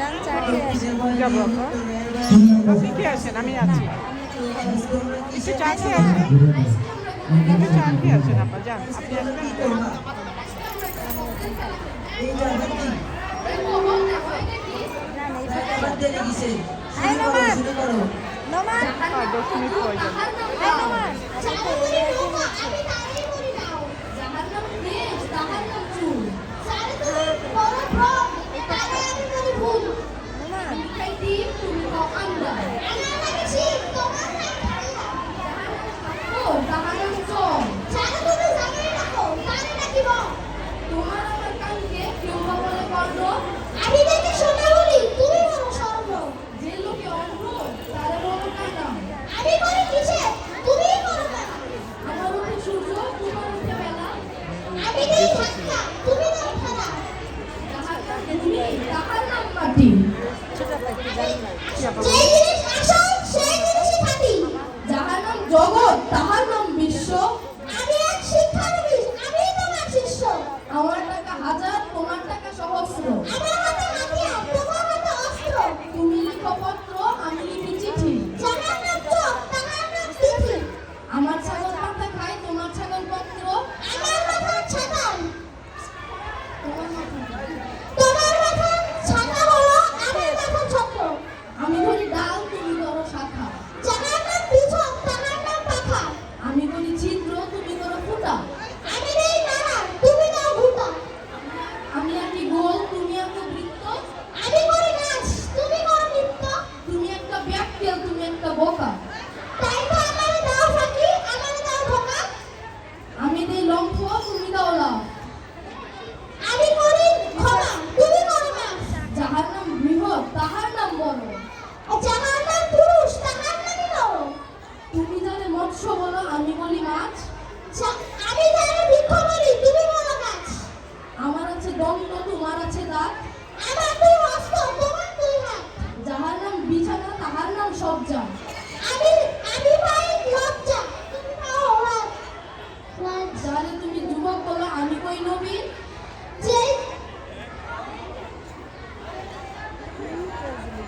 যান চাটে আসেন। যাব আপনি কি আসেন আমি আছি। একটু চা খেয়ে আসবেন একটু চা খেয়ে আসেন আপা যান। আপনি আসবেন? নোমান। হ্যাঁ, やっぱ。